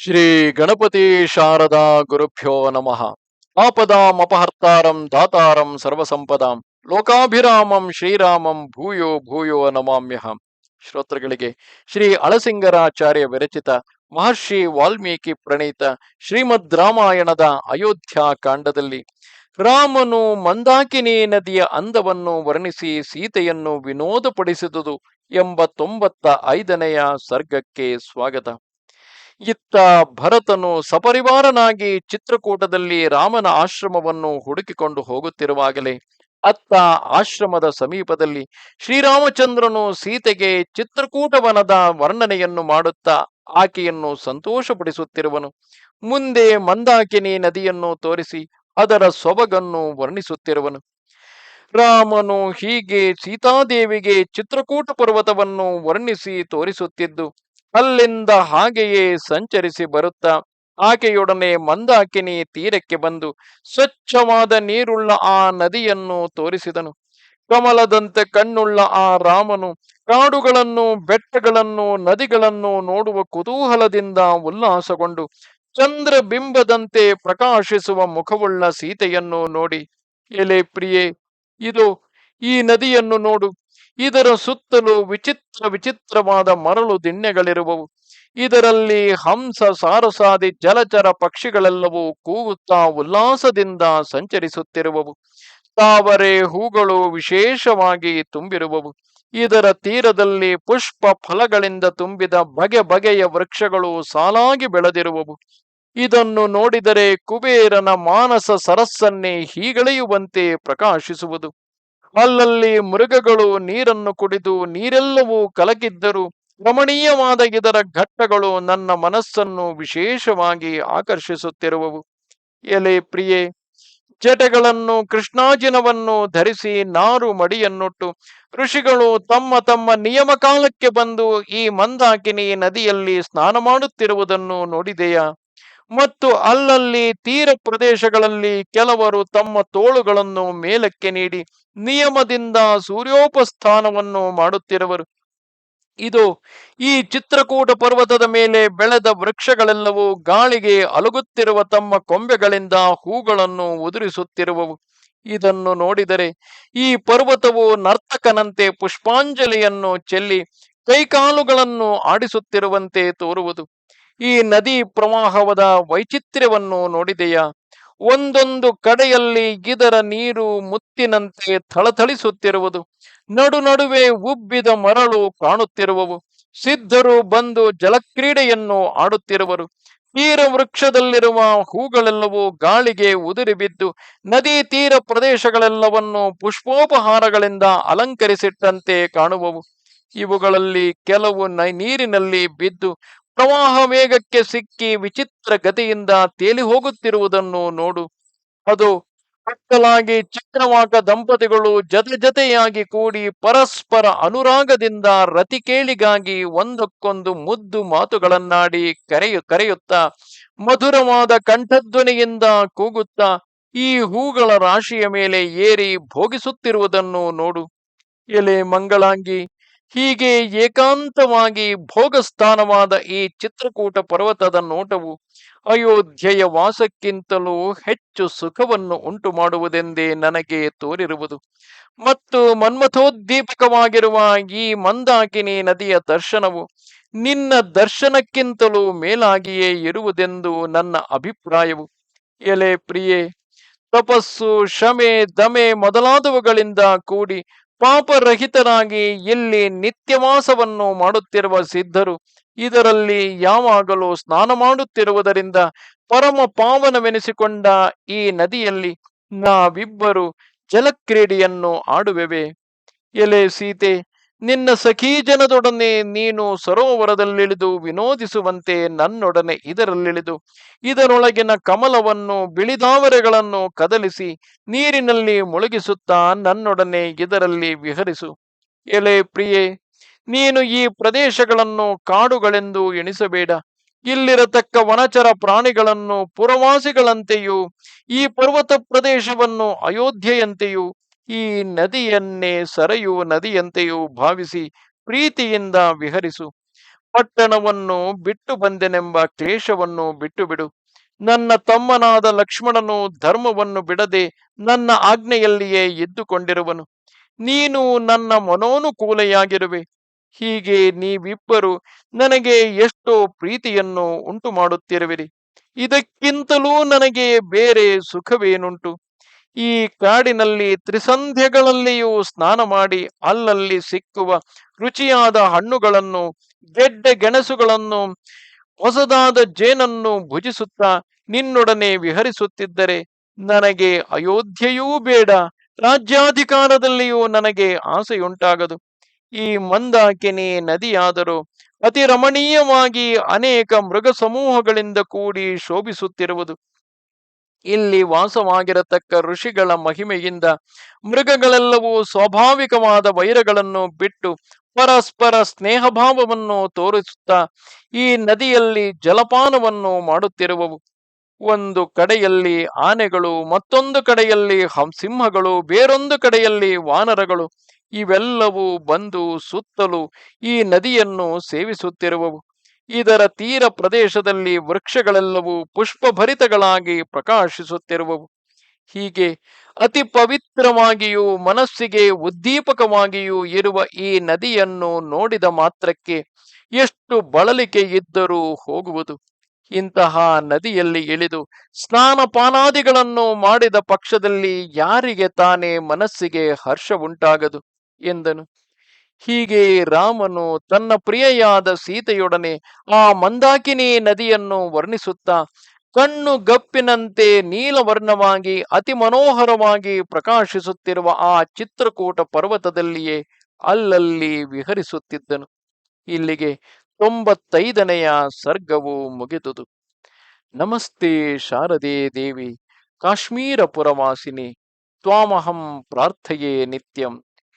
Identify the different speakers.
Speaker 1: ಶ್ರೀ ಗಣಪತಿ ಶಾರದಾ ಗುರುಭ್ಯೋ ನಮಃ. ಆಪದಾಂ ಅಪಹರ್ತಾರಂ ದಾತಾರಂ ಸರ್ವಸಂಪದಾಂ. ಲೋಕಾಭಿರಾಮಂ ಶ್ರೀರಾಮಂ ಭೂಯೋ ಭೂಯೋ ನಮಾಮ್ಯಹಂ. ಶ್ರೋತೃಗಳಿಗೆ ಶ್ರೀ ಅಳಸಿಂಗರಾಚಾರ್ಯ ವಿರಚಿತ ಮಹರ್ಷಿ ವಾಲ್ಮೀಕಿ ಪ್ರಣೀತ ಶ್ರೀಮದ್ ರಾಮಾಯಣದ ಅಯೋಧ್ಯ ಕಾಂಡದಲ್ಲಿ ರಾಮನು ಮಂದಾಕಿನಿ ನದಿಯ ಅಂದವನ್ನು ವರ್ಣಿಸಿ ಸೀತೆಯನ್ನು ವಿನೋದಪಡಿಸಿದುದು ಎಂಬ ತೊಂಬತ್ತ ಐದನೆಯ ಸರ್ಗಕ್ಕೆ ಸ್ವಾಗತ. ಇತ್ತ ಭರತನು ಸಪರಿವಾರನಾಗಿ ಚಿತ್ರಕೂಟದಲ್ಲಿ ರಾಮನ ಆಶ್ರಮವನ್ನು ಹುಡುಕಿಕೊಂಡು ಹೋಗುತ್ತಿರುವಾಗಲೇ ಅತ್ತ ಆಶ್ರಮದ ಸಮೀಪದಲ್ಲಿ ಶ್ರೀರಾಮಚಂದ್ರನು ಸೀತೆಗೆ ಚಿತ್ರಕೂಟವನದ ವರ್ಣನೆಯನ್ನು ಮಾಡುತ್ತಾ ಆಕೆಯನ್ನು ಸಂತೋಷಪಡಿಸುತ್ತಿರುವನು. ಮುಂದೆ ಮಂದಾಕಿನಿ ನದಿಯನ್ನು ತೋರಿಸಿ ಅದರ ಸೊಬಗನ್ನು ವರ್ಣಿಸುತ್ತಿರುವನು. ರಾಮನು ಹೀಗೆ ಸೀತಾದೇವಿಗೆ ಚಿತ್ರಕೂಟ ಪರ್ವತವನ್ನು ವರ್ಣಿಸಿ ತೋರಿಸುತ್ತಿದ್ದು ಅಲ್ಲಿಂದ ಹಾಗೆಯೇ ಸಂಚರಿಸಿ ಬರುತ್ತಾ. ಆಕೆಯೊಡನೆ ಮಂದಾಕಿನಿ ತೀರಕ್ಕೆ ಬಂದು ಸ್ವಚ್ಛವಾದ ನೀರುಳ್ಳ ಆ ನದಿಯನ್ನು ತೋರಿಸಿದನು. ಕಮಲದಂತೆ ಕಣ್ಣುಳ್ಳ ಆ ರಾಮನು ಕಾಡುಗಳನ್ನು, ಬೆಟ್ಟಗಳನ್ನು, ನದಿಗಳನ್ನು ನೋಡುವ ಕುತೂಹಲದಿಂದ ಉಲ್ಲಾಸಗೊಂಡು ಚಂದ್ರ ಬಿಂಬದಂತೆ ಪ್ರಕಾಶಿಸುವ ಮುಖವುಳ್ಳ ಸೀತೆಯನ್ನು ನೋಡಿ ಎಲೆ ಪ್ರಿಯೆ, ಇದು ಈ ನದಿಯನ್ನು ನೋಡು. ಇದರ ಸುತ್ತಲೂ ವಿಚಿತ್ರ ವಿಚಿತ್ರವಾದ ಮರಳು ದಿಣ್ಣೆಗಳಿರುವವು. ಇದರಲ್ಲಿ ಹಂಸ, ಸಾರಸಾದಿ, ಜಲಚರ ಪಕ್ಷಿಗಳೆಲ್ಲವೂ ಕೂಗುತ್ತಾ ಉಲ್ಲಾಸದಿಂದ ಸಂಚರಿಸುತ್ತಿರುವವು. ತಾವರೆ ಹೂಗಳು ವಿಶೇಷವಾಗಿ ತುಂಬಿರುವವು. ಇದರ ತೀರದಲ್ಲಿ ಪುಷ್ಪ ಫಲಗಳಿಂದ ತುಂಬಿದ ಬಗೆ ಬಗೆಯ ವೃಕ್ಷಗಳು ಸಾಲಾಗಿ ಬೆಳೆದಿರುವವು. ಇದನ್ನು ನೋಡಿದರೆ ಕುಬೇರನ ಮಾನಸ ಸರಸ್ಸನ್ನೇ ಹೀಗಳೆಯುವಂತೆ ಪ್ರಕಾಶಿಸುವುದು. ಅಲ್ಲಲ್ಲಿ ಮೃಗಗಳು ನೀರನ್ನು ಕುಡಿದು ನೀರೆಲ್ಲವೂ ಕಲಕಿದ್ದರೂ. ರಮಣೀಯವಾದ ಇದರ ಘಟ್ಟಗಳು ನನ್ನ ಮನಸ್ಸನ್ನು ವಿಶೇಷವಾಗಿ ಆಕರ್ಷಿಸುತ್ತಿರುವವು. ಎಲೆ ಪ್ರಿಯೆ, ಜಟೆಗಳನ್ನು ಕೃಷ್ಣಾಜಿನವನ್ನು ಧರಿಸಿ ನಾರು ಮಡಿಯನ್ನುಟ್ಟು, ಋಷಿಗಳು ತಮ್ಮ ತಮ್ಮ ನಿಯಮ ಕಾಲಕ್ಕೆ ಬಂದು ಈ ಮಂದಾಕಿನಿ ನದಿಯಲ್ಲಿ ಸ್ನಾನ ಮಾಡುತ್ತಿರುವುದನ್ನು ನೋಡಿದೆಯಾ? ಮತ್ತು ಅಲ್ಲಲ್ಲಿ ತೀರ ಪ್ರದೇಶಗಳಲ್ಲಿ ಕೆಲವರು ತಮ್ಮ ತೋಳುಗಳನ್ನು ಮೇಲಕ್ಕೆ ನೀಡಿ ನಿಯಮದಿಂದ ಸೂರ್ಯೋಪಸ್ಥಾನವನ್ನು ಮಾಡುತ್ತಿರುವರು. ಇದು ಈ ಚಿತ್ರಕೂಟ ಪರ್ವತದ ಮೇಲೆ ಬೆಳೆದ ವೃಕ್ಷಗಳೆಲ್ಲವೂ ಗಾಳಿಗೆ ಅಲುಗುತ್ತಿರುವ ತಮ್ಮ ಕೊಂಬೆಗಳಿಂದ ಹೂಗಳನ್ನು ಉದುರಿಸುತ್ತಿರುವವು. ಇದನ್ನು ನೋಡಿದರೆ ಈ ಪರ್ವತವು ನರ್ತಕನಂತೆ ಪುಷ್ಪಾಂಜಲಿಯನ್ನು ಚೆಲ್ಲಿ ಕೈಕಾಲುಗಳನ್ನು ಆಡಿಸುತ್ತಿರುವಂತೆ ತೋರುವುದು. ಈ ನದಿ ಪ್ರವಾಹವದ ವೈಚಿತ್ರ್ಯವನ್ನು ನೋಡಿದೆಯಾ? ಒಂದೊಂದು ಕಡೆಯಲ್ಲಿ ಇದರ ನೀರು ಮುತ್ತಿನಂತೆ ಥಳಥಳಿಸುತ್ತಿರುವುದು. ನಡು ನಡುವೆ ಉಬ್ಬಿದ ಮರಳು ಕಾಣುತ್ತಿರುವವು. ಸಿದ್ಧರು ಬಂದು ಜಲಕ್ರೀಡೆಯನ್ನು ಆಡುತ್ತಿರುವರು. ತೀರ ವೃಕ್ಷದಲ್ಲಿರುವ ಹೂಗಳೆಲ್ಲವೂ ಗಾಳಿಗೆ ಉದುರಿ ಬಿದ್ದು ನದಿ ತೀರ ಪ್ರದೇಶಗಳೆಲ್ಲವನ್ನು ಪುಷ್ಪೋಪಹಾರಗಳಿಂದ ಅಲಂಕರಿಸಿಟ್ಟಂತೆ ಕಾಣುವವು. ಇವುಗಳಲ್ಲಿ ಕೆಲವು ನೀರಿನಲ್ಲಿ ಬಿದ್ದು ಪ್ರವಾಹ ವೇಗಕ್ಕೆ ಸಿಕ್ಕಿ ವಿಚಿತ್ರ ಗತಿಯಿಂದ ತೇಲಿ ಹೋಗುತ್ತಿರುವುದನ್ನು ನೋಡು. ಅದು ಅಕ್ಕಲಾಗಿ ಚಕ್ರವಾಕ ದಂಪತಿಗಳು ಜತೆ ಜತೆಯಾಗಿ ಕೂಡಿ ಪರಸ್ಪರ ಅನುರಾಗದಿಂದ ರತಿಕೇಳಿಗಾಗಿ ಒಂದಕ್ಕೊಂದು ಮುದ್ದು ಮಾತುಗಳನ್ನಾಡಿ ಕರೆಯು, ಕರೆಯುತ್ತಾ, ಮಧುರವಾದ ಕಂಠಧ್ವನಿಯಿಂದ ಕೂಗುತ್ತಾ, ಈ ಹೂಗಳ ರಾಶಿಯ ಮೇಲೆ ಏರಿ ಭೋಗಿಸುತ್ತಿರುವುದನ್ನು ನೋಡು. ಎಲೆ ಮಂಗಳಾಂಗಿ ಹೀಗೆ ಏಕಾಂತವಾಗಿ ಭೋಗಸ್ಥಾನವಾದ ಈ ಚಿತ್ರಕೂಟ ಪರ್ವತದ ನೋಟವು ಅಯೋಧ್ಯೆಯ ವಾಸಕ್ಕಿಂತಲೂ ಹೆಚ್ಚು ಸುಖವನ್ನು ಉಂಟು ಮಾಡುವುದೆಂದೇ ನನಗೆ ತೋರಿರುವುದು. ಮತ್ತು ಮನ್ಮಥೋದ್ದೀಪಕವಾಗಿರುವ ಈ ಮಂದಾಕಿನಿ ನದಿಯ ದರ್ಶನವು ನಿನ್ನ ದರ್ಶನಕ್ಕಿಂತಲೂ ಮೇಲಾಗಿಯೇ ಇರುವುದೆಂದು ನನ್ನ ಅಭಿಪ್ರಾಯವು. ಎಲೆ ಪ್ರಿಯೆ, ತಪಸ್ಸು ಶಮೆ ದಮೆ ಮೊದಲಾದವುಗಳಿಂದ ಕೂಡಿ ಪಾಪರಹಿತರಾಗಿ ಇಲ್ಲಿ ನಿತ್ಯವಾಸವನ್ನು ಮಾಡುತ್ತಿರುವ ಸಿದ್ಧರು, ಇದರಲ್ಲಿ ಯಾವಾಗಲೂ ಸ್ನಾನ ಮಾಡುತ್ತಿರುವುದರಿಂದ ಪರಮ ಪಾವನವೆನಿಸಿಕೊಂಡ ಈ ನದಿಯಲ್ಲಿ ನಾವಿಬ್ಬರು ಜಲಕ್ರೀಡೆಯನ್ನು ಆಡುವೆವೆ. ಎಲೆ ಸೀತೆ ನಿನ್ನ ಸಖೀಜನದೊಡನೆ ನೀನು ಸರೋವರದಲ್ಲಿಳಿದು ವಿನೋದಿಸುವಂತೆ ನನ್ನೊಡನೆ ಇದರಲ್ಲಿಳಿದು. ಇದರೊಳಗಿನ ಕಮಲವನ್ನು, ಬಿಳಿದಾವರೆಗಳನ್ನು ಕದಲಿಸಿ ನೀರಿನಲ್ಲಿ ಮುಳುಗಿಸುತ್ತಾ ನನ್ನೊಡನೆ ಇದರಲ್ಲಿ ವಿಹರಿಸು. ಎಲೆ ಪ್ರಿಯೆ, ನೀನು ಈ ಪ್ರದೇಶಗಳನ್ನು ಕಾಡುಗಳೆಂದು ಎಣಿಸಬೇಡ. ಇಲ್ಲಿರತಕ್ಕ ವನಚರ ಪ್ರಾಣಿಗಳನ್ನು ಪುರವಾಸಿಗಳಂತೆಯೂ, ಈ ಪರ್ವತ ಪ್ರದೇಶವನ್ನು ಅಯೋಧ್ಯೆಯಂತೆಯೂ ಈ ನದಿಯನ್ನೇ ಸರಯು ನದಿಯಂತೆಯೂ ಭಾವಿಸಿ ಪ್ರೀತಿಯಿಂದ ವಿಹರಿಸು. ಪಟ್ಟಣವನ್ನು ಬಿಟ್ಟು ಬಂದೆನೆಂಬ ಕ್ಲೇಶವನ್ನು ಬಿಟ್ಟು ಬಿಡು ನನ್ನ ತಮ್ಮನಾದ ಲಕ್ಷ್ಮಣನು ಧರ್ಮವನ್ನು ಬಿಡದೆ ನನ್ನ ಆಜ್ಞೆಯಲ್ಲಿಯೇ ಇದ್ದುಕೊಂಡಿರುವನು. ನೀನು ನನ್ನ ಮನೋನುಕೂಲೆಯಾಗಿರುವೆ. ಹೀಗೆ ನೀವಿಬ್ಬರು ನನಗೆ ಎಷ್ಟೋ ಪ್ರೀತಿಯನ್ನು ಉಂಟು ಮಾಡುತ್ತಿರುವಿರಿ ಇದಕ್ಕಿಂತಲೂ ನನಗೆ ಬೇರೆ ಸುಖವೇನುಂಟು? ಈ ಕಾಡಿನಲ್ಲಿ ತ್ರಿಸಂಧ್ಯಗಳಲ್ಲಿಯೂ ಸ್ನಾನ ಮಾಡಿ ಅಲ್ಲಲ್ಲಿ ಸಿಕ್ಕುವ ರುಚಿಯಾದ ಹಣ್ಣುಗಳನ್ನು, ಗೆಡ್ಡೆ ಗೆಣಸುಗಳನ್ನು, ಹೊಸದಾದ ಜೇನನ್ನು ಭುಜಿಸುತ್ತಾ ನಿನ್ನೊಡನೆ ವಿಹರಿಸುತ್ತಿದ್ದರೆ ನನಗೆ ಅಯೋಧ್ಯೆಯೂ ಬೇಡ, ರಾಜ್ಯಾಧಿಕಾರದಲ್ಲಿಯೂ ನನಗೆ ಆಸೆಯುಂಟಾಗದು. ಈ ಮಂದಾಕಿನಿ ನದಿಯಾದರೂ ಅತಿ ರಮಣೀಯವಾಗಿ ಅನೇಕ ಮೃಗ ಸಮೂಹಗಳಿಂದ ಕೂಡಿ ಶೋಭಿಸುತ್ತಿರುವುದು. ಇಲ್ಲಿ ವಾಸವಾಗಿರತಕ್ಕ ಋಷಿಗಳ ಮಹಿಮೆಯಿಂದ ಮೃಗಗಳೆಲ್ಲವೂ ಸ್ವಾಭಾವಿಕವಾದ ವೈರಗಳನ್ನು ಬಿಟ್ಟು ಪರಸ್ಪರ ಸ್ನೇಹಭಾವವನ್ನು ತೋರಿಸುತ್ತಾ ಈ ನದಿಯಲ್ಲಿ ಜಲಪಾನವನ್ನು ಮಾಡುತ್ತಿರುವವು. ಒಂದು ಕಡೆಯಲ್ಲಿ ಆನೆಗಳು, ಮತ್ತೊಂದು ಕಡೆಯಲ್ಲಿ ಸಿಂಹಗಳು, ಬೇರೊಂದು ಕಡೆಯಲ್ಲಿ ವಾನರಗಳು. ಇವೆಲ್ಲವೂ ಬಂದು ಸುತ್ತಲೂ ಈ ನದಿಯನ್ನು ಸೇವಿಸುತ್ತಿರುವವು. ಇದರ ತೀರ ಪ್ರದೇಶದಲ್ಲಿ ವೃಕ್ಷಗಳೆಲ್ಲವೂ ಪುಷ್ಪಭರಿತಗಳಾಗಿ ಪ್ರಕಾಶಿಸುತ್ತಿರುವವು. ಹೀಗೆ ಅತಿ ಪವಿತ್ರವಾಗಿಯೂ ಮನಸ್ಸಿಗೆ ಉದ್ದೀಪಕವಾಗಿಯೂ ಇರುವ ಈ ನದಿಯನ್ನು ನೋಡಿದ ಮಾತ್ರಕ್ಕೆ ಎಷ್ಟು ಬಳಲಿಕೆ ಇದ್ದರೂ ಹೋಗುವುದು. ಇಂತಹ ನದಿಯಲ್ಲಿ ಇಳಿದು ಸ್ನಾನ ಪಾನಾದಿಗಳನ್ನು ಮಾಡಿದ ಪಕ್ಷದಲ್ಲಿ ಯಾರಿಗೆ ತಾನೇ ಮನಸ್ಸಿಗೆ ಹರ್ಷ ಉಂಟಾಗದು ಎಂದನು. ಹೀಗೆ ರಾಮನು ತನ್ನ ಪ್ರಿಯೆಯಾದ ಸೀತೆಯೊಡನೆ ಆ ಮಂದಾಕಿನಿ ನದಿಯನ್ನು ವರ್ಣಿಸುತ್ತಾ ಕಣ್ಣು ಗಪ್ಪಿನಂತೆ ನೀಲವರ್ಣವಾಗಿ ಅತಿ ಮನೋಹರವಾಗಿ ಪ್ರಕಾಶಿಸುತ್ತಿರುವ ಆ ಚಿತ್ರಕೂಟ ಪರ್ವತದಲ್ಲಿಯೇ ಅಲ್ಲಲ್ಲಿ ವಿಹರಿಸುತ್ತಿದ್ದನು. ಇಲ್ಲಿಗೆ ತೊಂಬತ್ತೈದನೆಯ ಸರ್ಗವು ಮುಗಿದುದು. ನಮಸ್ತೆ ಶಾರದೆ ದೇವಿ, ಕಾಶ್ಮೀರ ಪುರವಾಸಿನಿ, ತ್ವಾಮಹಂ ಪ್ರಾರ್ಥೆಯೇ ನಿತ್ಯಂ.